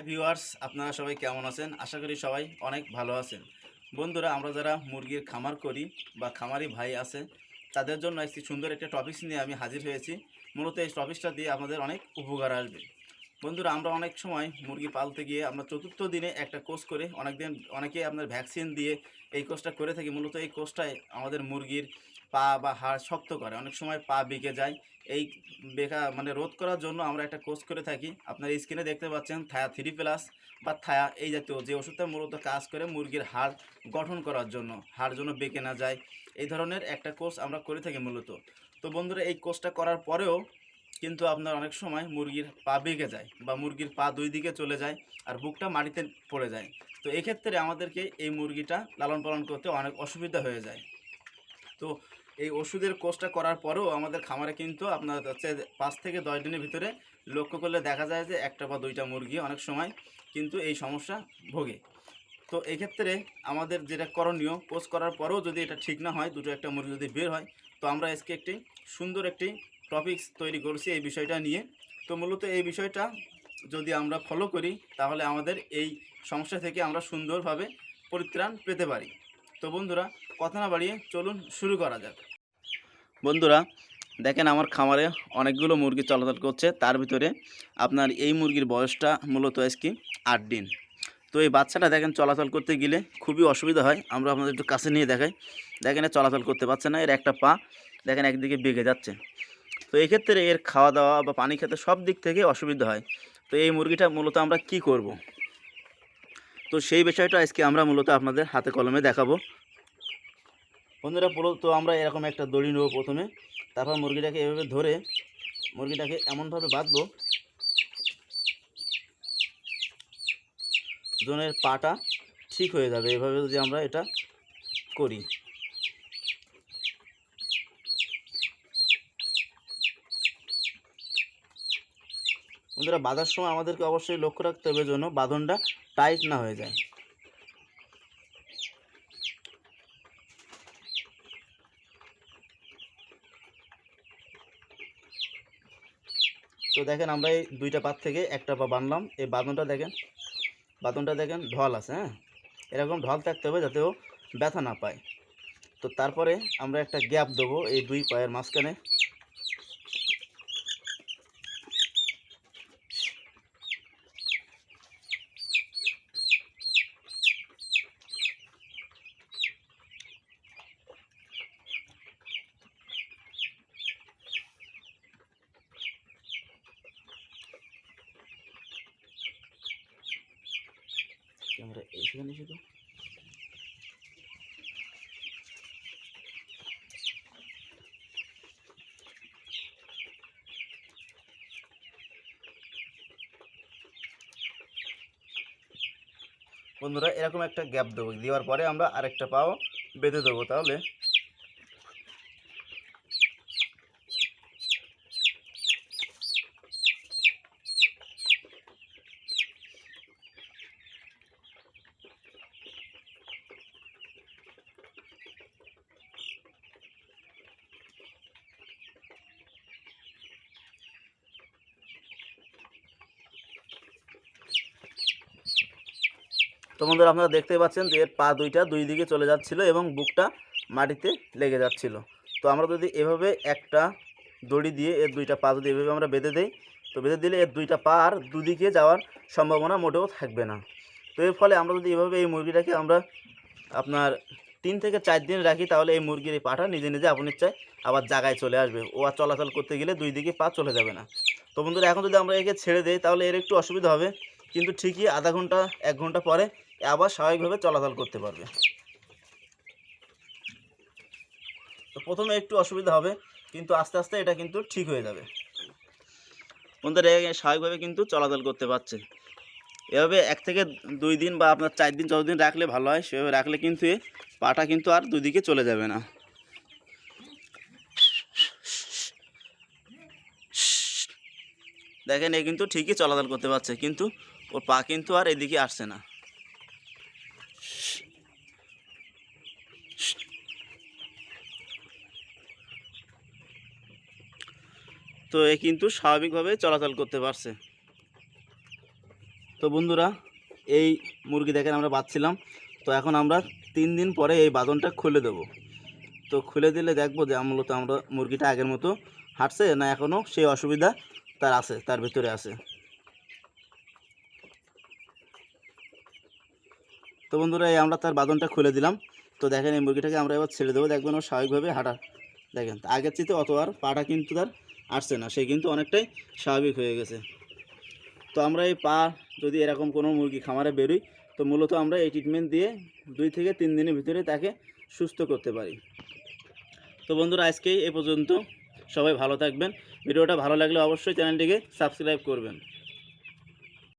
Hi viewers আপনারা সবাই কেমন আছেন? আশা করি সবাই অনেক ভালো আছেন। বন্ধুরা, আমরা যারা মুরগির খামার করি বা খামারি ভাই আছে, তাদের জন্য একটি সুন্দর একটা টপিক্স নিয়ে আমি হাজির হয়েছি। মূলত এই টপিক্সটা দিয়ে আমাদের অনেক উপকার আসবে। বন্ধুরা, আমরা অনেক সময় মুরগি পালতে গিয়ে আমরা চতুর্থ দিনে একটা কোর্স করে অনেক দিন অনেকে আপনার ভ্যাকসিন দিয়ে এই কোর্সটা করে থাকি। মূলত এই কোর্সটাই আমাদের মুরগির পা বা হাড় শক্ত করে। অনেক সময় পা বেঁকে যায়। এই বেকা মানে রোধ করার জন্য আমরা একটা কোর্স করে থাকি। আপনার স্ক্রিনে দেখতে পাচ্ছেন থায়া থ্রি প্লাস বা থায়া এই জাতীয় যে ওষুধটা মূলত কাজ করে মুরগির হাড় গঠন করার জন্য, হাড় যেন বেঁকে না যায়। এই ধরনের একটা কোর্স আমরা করে থাকি মূলত। তো বন্ধুরা, এই কোর্সটা করার পরেও কিন্তু আপনার অনেক সময় মুরগির পা বেঁকে যায় বা মুরগির পা দুই দিকে চলে যায় আর বুকটা মাটিতে পড়ে যায়। তো এক্ষেত্রে আমাদেরকে এই মুরগিটা লালন পালন করতে অনেক অসুবিধা হয়ে যায়। তো এই ওষুধের কোর্সটা করার পরেও আমাদের খামারে কিন্তু আপনার হচ্ছে পাঁচ থেকে দশ দিনের ভিতরে লক্ষ্য করলে দেখা যায় যে একটা বা দুইটা মুরগি অনেক সময় কিন্তু এই সমস্যা ভোগে। তো এক্ষেত্রে আমাদের যেটা করণীয় কোর্স করার পরেও যদি এটা ঠিক না হয়, দুটো একটা মুরগি যদি বের হয়, তো আমরা আজকে একটি সুন্দর একটি টপিকস তৈরি করছি এই বিষয়টা নিয়ে। তো মূলত এই বিষয়টা যদি আমরা ফলো করি, তাহলে আমাদের এই সমস্যা থেকে আমরা সুন্দরভাবে পরিত্রাণ পেতে পারি। তো বন্ধুরা, কথা না বাড়িয়ে চলুন শুরু করা যাক। বন্ধুরা, দেখেন আমার খামারে অনেকগুলো মুরগি চলাচল করছে। তার ভিতরে আপনার এই মুরগির বয়সটা মূলত আজকে আট দিন। তো এই বাচ্চাটা দেখেন চলাচল করতে গেলে খুবই অসুবিধা হয়। আমরা আপনাদের একটু কাছে নিয়ে দেখাই। দেখেন চলাচল করতে পারছে না, এর একটা পা দেখেন একদিকে বেগে যাচ্ছে। তো এক্ষেত্রে এর খাওয়া দাওয়া বা পানি খেতে সব দিক থেকে অসুবিধা হয়। তো এই মুরগিটা মূলত আমরা কি করব? তো সেই বিষয়টা আজকে আমরা মূলত আপনাদের হাতে কলমে দেখাবো। বন্ধুরা পুরো তো, আমরা এরকম একটা দড়ি নেব প্রথমে। তারপর মুরগিটাকে এভাবে ধরে মুরগিটাকে এমনভাবে বাঁধবো জনের পাটা ঠিক হয়ে যাবে। এভাবে যদি আমরা এটা করি। বন্ধুরা, বাঁধার সময় আমাদেরকে অবশ্যই লক্ষ্য রাখতে হবে যেন বাঁধনটা টাইট না হয়ে যায়। তো দেখেন আমরা এই দুইটা পাত থেকে একটা পা বানলাম। এই বাঁধনটা দেখেন বাঁধনটা দেখেন ঢল আছে হ্যাঁ? এরকম ঢল থাকতে হবে যাতে ও ব্যথা না পায়। তো তারপরে আমরা একটা গ্যাপ দেবো এই দুই পায়ের মাঝখানে। ক্যামেরা এইখানে শুধু। বন্ধুরা, এরকম একটা গ্যাপ দেবো। দেওয়ার পরে আমরা আরেকটা পাও বেঁধে দেবো তাহলে। তো বন্ধুরা আপনারা দেখতে পাচ্ছেন যে এর পা দুইটা দুই দিকে চলে যাচ্ছিল এবং বুকটা মাটিতে লেগে যাচ্ছিল। তো আমরা যদি এভাবে একটা দড়ি দিয়ে এর দুইটা পা যদি এভাবে আমরা বেঁধে দেই, তো বেঁধে দিলে এর দুইটা পা আর দুদিকে যাওয়ার সম্ভাবনা মোটেও থাকবে না। তো এর ফলে আমরা যদি এভাবে এই মুরগিটাকে আমরা আপনার তিন থেকে চার দিন রাখি, তাহলে এই মুরগির এই পাটা নিজে নিজে আপন ইচ্ছায় আবার জায়গায় চলে আসবে। ও আর চলাচল করতে গেলে দুই দিকে পা চলে যাবে না। তো বন্ধুরা, এখন যদি আমরা একে ছেড়ে দিই, তাহলে এর একটু অসুবিধা হবে। কিন্তু ঠিকই আধা ঘণ্টা, এক ঘণ্টা পরে আবার স্বাভাবিকভাবে চলাচল করতে পারবে। তো প্রথমে একটু অসুবিধা হবে, কিন্তু আস্তে আস্তে এটা কিন্তু ঠিক হয়ে যাবে। বন্ধুরা স্বাভাবিকভাবে কিন্তু চলাচল করতে পারছে। এভাবে এক থেকে দুই দিন বা আপনার চার দিন দিন রাখলে ভালো হয়, সেভাবে রাখলে কিন্তু পাটা কিন্তু আর দুই দিকে চলে যাবে না। দেখেন, এ কিন্তু ঠিকই চলাচল করতে পারছে, কিন্তু ওর পা কিন্তু আর এদিকে আসছে না। তো এ কিন্তু স্বাভাবিকভাবে চলাচল করতে পারছে। তো বন্ধুরা, এই মুরগি দেখেন আমরা বাঁধছিলাম তো এখন আমরা তিন দিন পরে এই বাঁধনটা খুলে দেবো। তো খুলে দিলে দেখব যে মূলত আমরা মুরগিটা আগের মতো হাঁটছে না এখনও সেই অসুবিধা তার আছে, তার ভিতরে আছে। তো বন্ধুরা, এই আমরা তার বাঁধনটা খুলে দিলাম। তো দেখেন এই মুরগিটাকে আমরা এবার ছেড়ে দেবো। দেখবেন ও স্বাভাবিকভাবে হাঁটা, দেখেন, আগের চেয়ে অত আর পাটা কিন্তু তার আসছে না, সে কিন্তু অনেকটাই স্বাভাবিক হয়ে গেছে। তো আমরা এই পা যদি এরকম কোনো মুরগি খামারে বেরোই, তো মূলত আমরা এই ট্রিটমেন্ট দিয়ে দুই থেকে তিন দিনের ভিতরে তাকে সুস্থ করতে পারি। তো বন্ধুরা, আজকেই এ পর্যন্ত। সবাই ভালো থাকবেন। ভিডিওটা ভালো লাগলে অবশ্যই চ্যানেলটিকে সাবস্ক্রাইব করবেন।